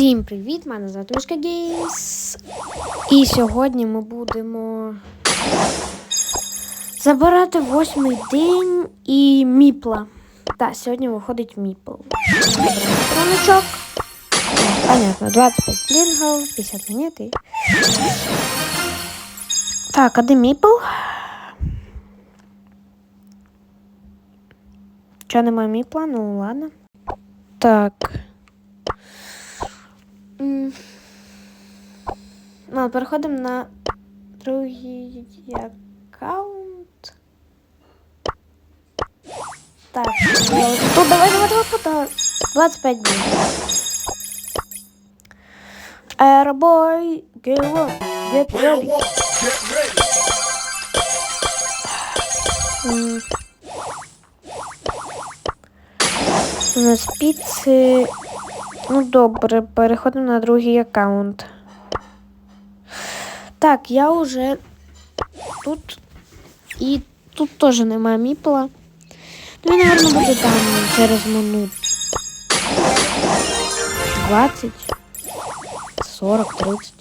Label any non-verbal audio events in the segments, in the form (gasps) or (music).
Всім привіт! Мене звати Мишка Геймс. І сьогодні ми будемо забирати восьмий день і міпла. Так, сьогодні виходить міпл. Промичок. Понятно, 25 блінгів, 50 монет і... Так, а де міпл? Чого немає міпла? Ну ладно. Так. Ну, переходимо на другий аккаунт. Так, тут давай, давай, давай, давай. 25 дней. Airboy, get up, get ready. У нас піци. Ну, добре, переходимо на другий аккаунт. Так, я вже тут. І тут теж немає міпла. Ну, він, мабуть, буде там через минут 20, 40, 30.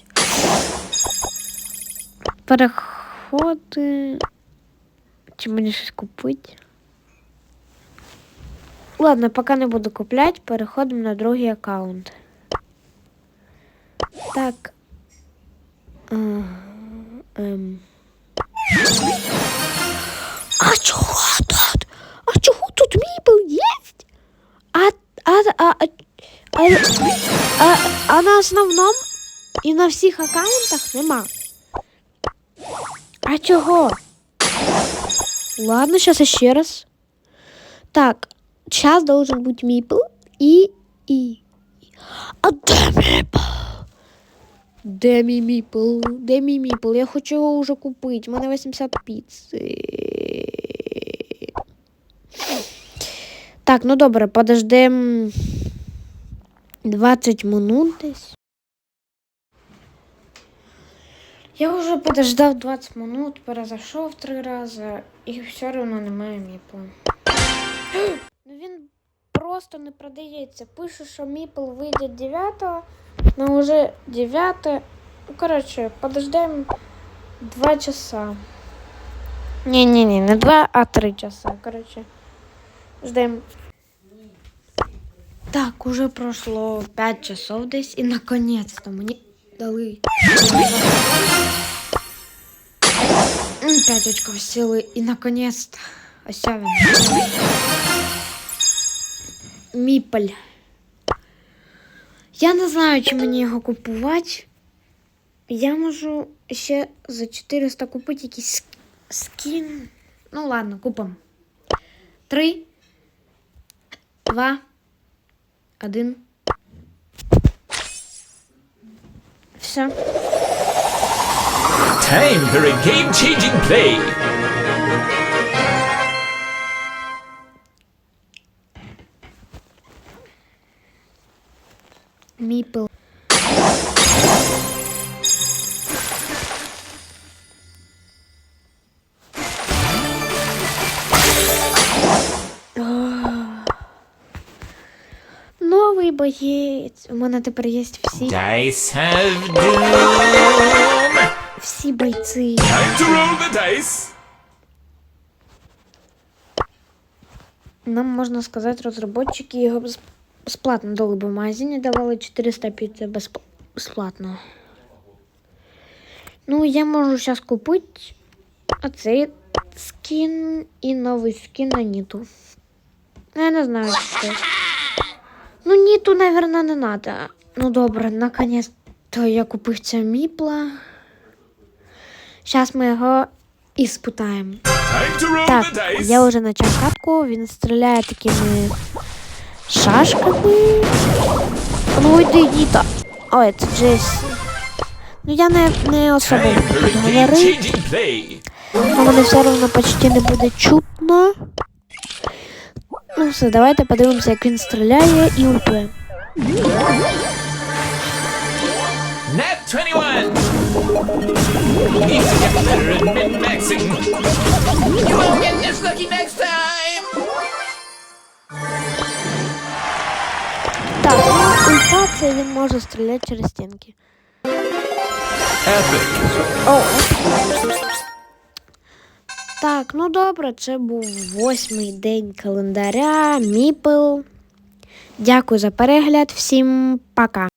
Переходи. Чи мені щось купити? Ладно, поки не буду купляти, переходимо на другий аккаунт. Так. А, ем. а чого тут? А чого тут мібл є? А, а, а, а, а, а, а на основному і на всіх аккаунтах нема. А чого? Ладно, сейчас еще раз. Так, сейчас должен быть мипл и... и... Де мій міпл? Де мій міпл? Я хочу його вже купити. У мене 80 піци. Так, ну добре, подождем 20 минут десь. Я вже подождав 20 минут, перезайшов три рази і все одно немає міпла. (gasps) Ну він просто не продається. Пише, що міпл вийде 9, але вже 9. Ну, коротше, подождемо 2 часа. Ні-ні-ні, не 2, а 3 часа. Коротше, ждем. Так, уже пройшло 5 часов десь і наконец-то мені дали. М, Пять очков силы и наконец-то Осявин. Міполь. Я не знаю, чи мені його купувати. Я можу ще за 400 купити якийсь ск- скін. Ну ладно, купимо. Три, два, один. Все. Time for a game-changing play. Міпл. Новий боєць. У мене тепер є всі, Dice have doom. всі бойці. Time to roll the dice. Нам можна сказати, розробники його дали, бо в магазині давали 400 піти безп- безплатно. Ну, я можу зараз купити оцей скін і новий скін на Ніту. Ну, Я не знаю, це. Ну, Ніту, наверное, не надо. Ну добре, наконець-то я купив цього міпла. Зараз ми його roll Так, я вже почав катку, він стріляє такими шашками. Ну йди, Ніта. Ой, це Джесі. Ну я не, не особо Time for буду a говорити, game-changing play. бо мене все одно почти не буде чутно. Ну все, давайте подивимося, як він стріляє і ультує. Nat 21. Need to get better at min-maxing. You won't get this lucky next time. Ну він може стріляти через стінки. Epic. О, так, ну добре, це був восьмий день календаря, Міпл. Дякую за перегляд, всім пока.